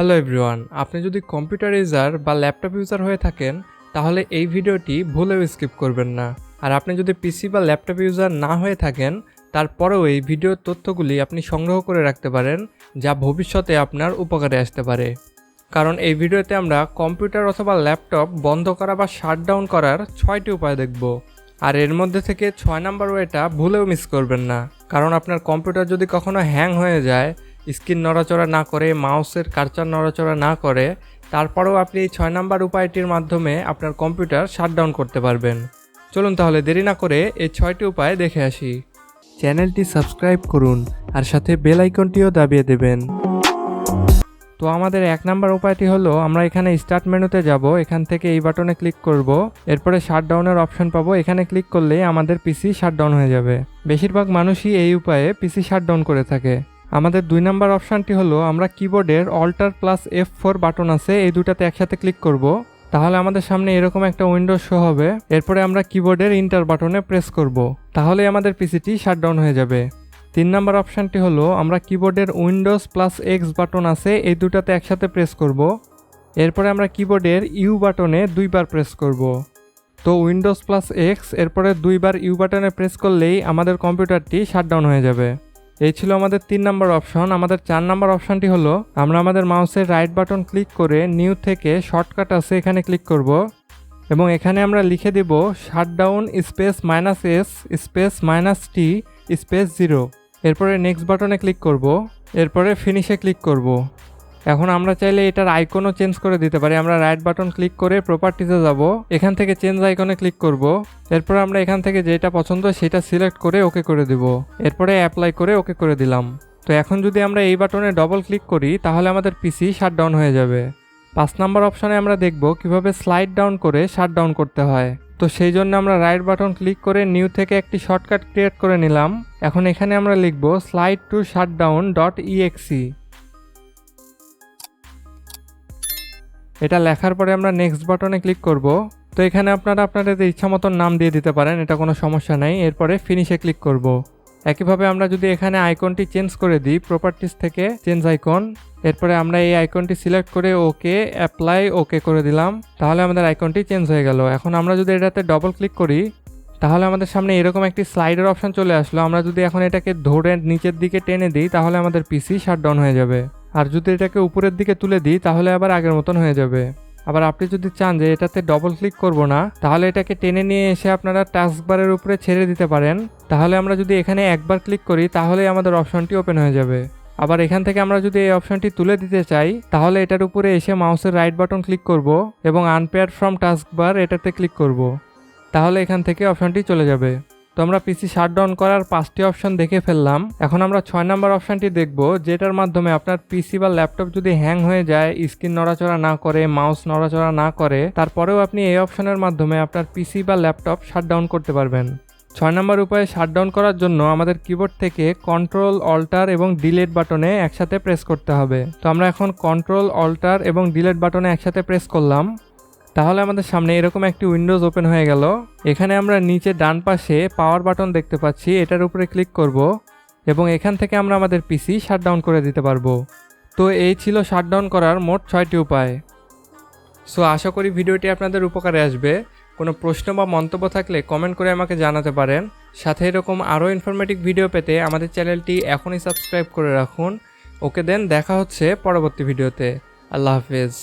Hello everyone আপনি যদি computer user বা ল্যাপটপ ইউজার হয়ে থাকেন, তাহলে এই ভিডিওটি ভুলেও স্কিপ করবেন না। আর আপনি যদি পিসি বা ল্যাপটপ ইউজার না হয়ে থাকেন, তারপরেও এই ভিডিওর তথ্যগুলি আপনি সংগ্রহ করে রাখতে পারেন, যা ভবিষ্যতে আপনার উপকারে আসতে পারে। কারণ এই ভিডিওতে আমরা কম্পিউটার অথবা ল্যাপটপ বন্ধ করা বা শাটডাউন করার ছয়টি উপায় দেখব। আর এর মধ্যে থেকে ছয় নাম্বার ওয়েটা ভুলেও মিস করবেন না। কারণ আপনার কম্পিউটার যদি কখনো হ্যাং হয়ে যায় স্ক্রিন নড়াচড়া না করে, মাউসের কার্চার নড়াচড়া না করে, তারপরেও আপনি এই ছয় নাম্বার উপায়টির মাধ্যমে আপনার কম্পিউটার শাটডাউন করতে পারবেন। চলুন তাহলে দেরি না করে এই ছয়টি উপায় দেখে আসি। চ্যানেলটি সাবস্ক্রাইব করুন আর সাথে বেল আইকনটিও দাবিয়ে দেবেন। তো আমাদের এক নাম্বার উপায়টি হলো, আমরা এখানে স্টার্ট মেনুতে যাব, এখান থেকে এই বাটনে ক্লিক করব, এরপরে শাটডাউনের অপশন পাবো, এখানে ক্লিক করলেই আমাদের পিসি শাটডাউন হয়ে যাবে। বেশিরভাগ মানুষই এই উপায়ে পিসি শাটডাউন করে থাকে। আমাদের দুই নাম্বার অপশানটি হলো, আমরা কিবোর্ডের alt plus F four button আছে, এই দুটাতে একসাথে ক্লিক করব। তাহলে আমাদের সামনে এরকম একটা উইন্ডো শো হবে, এরপরে আমরা কিবোর্ডের ইন্টার বাটনে প্রেস করব। তাহলে আমাদের পিসিটি শাটডাউন হয়ে যাবে। তিন নাম্বার অপশানটি হলো, আমরা কিবোর্ডের উইন্ডোজ প্লাস এক্স বাটন আছে, এই দুটাতে একসাথে প্রেস করব। এরপরে আমরা কিবোর্ডের ইউ বাটনে দুইবার প্রেস করব। তো উইন্ডোজ প্লাস এক্স এরপরে দুইবার ইউ বাটনে প্রেস করলেই আমাদের কম্পিউটারটি শাটডাউন হয়ে যাবে। এই ছিল আমাদের তিন নম্বর অপশন। আমাদের চার নম্বর অপশনটি হলো, আমরা আমাদের মাউসের রাইট বাটন ক্লিক করে নিউ থেকে শর্টকাট আছে, এখানে ক্লিক করব। এবং এখানে আমরা লিখে দেব shutdown space minus S space minus T space zero এরপরে নেক্সট বাটনে ক্লিক করব। এরপরে ফিনিশে ক্লিক করব। এখন আমরা চাইলে এটার আইকনও চেঞ্জ করে দিতে পারি। আমরা রাইট বাটন ক্লিক করে প্রপার্টিতে যাব। এখান থেকে চেঞ্জ আইকনে ক্লিক করব। এরপর আমরা এখান থেকে যেটা পছন্দ সেটা সিলেক্ট করে ওকে করে দেব। এরপরে অ্যাপ্লাই করে ওকে করে দিলাম। তো এখন যদি আমরা এই বাটনে ডবল ক্লিক করি, তাহলে আমাদের পিসি শাট ডাউন হয়ে যাবে। পাঁচ নাম্বার অপশানে আমরা দেখব কীভাবে স্লাইড ডাউন করে শাট ডাউন করতে হয়। তো সেই জন্য আমরা রাইট বাটন ক্লিক করে নিউ থেকে একটি শর্টকাট ক্রিয়েট করে নিলাম। এখন এখানে আমরা লিখব slide to shut down dot EXE এটা লেখার পরে আমরা নেক্সট বাটনে ক্লিক করব। তো এখানে আপনারা আপনাদের ইচ্ছা মতন নাম দিয়ে দিতে পারেন, এটা কোনো সমস্যা নাই। এরপরে ফিনিশে ক্লিক করব। একইভাবে আমরা যদি এখানে আইকনটি চেঞ্জ করে দিই প্রপার্টিস থেকে চেঞ্জ আইকন এরপরে আমরা এই আইকনটি সিলেক্ট করে ওকে অ্যাপ্লাই ওকে করে দিলাম, তাহলে আমাদের আইকনটি চেঞ্জ হয়ে গেল। এখন আমরা যদি এটাতে ডবল ক্লিক করি, তাহলে আমাদের সামনে এরকম একটি স্লাইডের অপশন চলে আসলো। আমরা যদি এখন এটাকে ধরে নিচের দিকে টেনে দিই, তাহলে আমাদের পিসি শাটডাউন হয়ে যাবে। আর যদি এটাকে উপরের দিকে তুলে দিই, তাহলে আবার আগের মতন হয়ে যাবে। আবার আপনি যদি চান যে এটাতে ডবল ক্লিক করব না, তাহলে এটাকে টেনে নিয়ে এসে আপনারা টাস্কবারের উপরে ছেড়ে দিতে পারেন। তাহলে আমরা যদি এখানে একবার ক্লিক করি, তাহলে আমাদের অপশনটি ওপেন হয়ে যাবে। আবার এখান থেকে আমরা যদি এই অপশনটি তুলে দিতে চাই, তাহলে এটার উপরে এসে মাউসের রাইট বাটন ক্লিক করব এবং আনপেয়ার ফ্রম টাস্কবার এটাতে ক্লিক করব। তাহলে এখান থেকে অপশনটি চলে যাবে। তো আমরা পিসি শাটডাউন করার পাঁচটি অপশন দেখে ফেললাম। এখন আমরা ছয় নম্বর অপশনটি দেখব, যেটার মাধ্যমে আপনার পিসি বা ল্যাপটপ যদি হ্যাং হয়ে যায় স্ক্রিন নড়াচড়া না করে মাউস নড়াচড়া না করে, তারপরেও আপনি এই অপশনের মাধ্যমে আপনার পিসি বা ল্যাপটপ শাটডাউন করতে পারবেন। ছয় নম্বর উপায়ে শাটডাউন করার জন্য আমাদের কিবোর্ড থেকে কন্ট্রোল অল্টার এবং ডিলেট বাটনে একসাথে প্রেস করতে হবে। তো আমরা এখন কন্ট্রোল অল্টার এবং ডিলেট বাটনে একসাথে প্রেস করলাম। তাহলে আমাদের সামনে এরকম একটি উইন্ডোজ ওপেন হয়ে গেল। এখানে আমরা নিচে ডান পাশে পাওয়ার বাটন দেখতে পাচ্ছি, এটার উপরে ক্লিক করব এবং এখান থেকে আমরা আমাদের পিসি শাটডাউন করে দিতে পারব। তো এই ছিল শাটডাউন করার মোট ছয়টি উপায়। সো আশা করি ভিডিওটি আপনাদের উপকারে আসবে। কোনো প্রশ্ন বা মন্তব্য থাকলে কমেন্ট করে আমাকে জানাতে পারেন। সাথে এরকম আরও ইনফরমেটিভ ভিডিও পেতে আমাদের চ্যানেলটি এখনই সাবস্ক্রাইব করে রাখুন। ওকে দেন, দেখা হচ্ছে পরবর্তী ভিডিওতে আল্লাহ হাফেজ।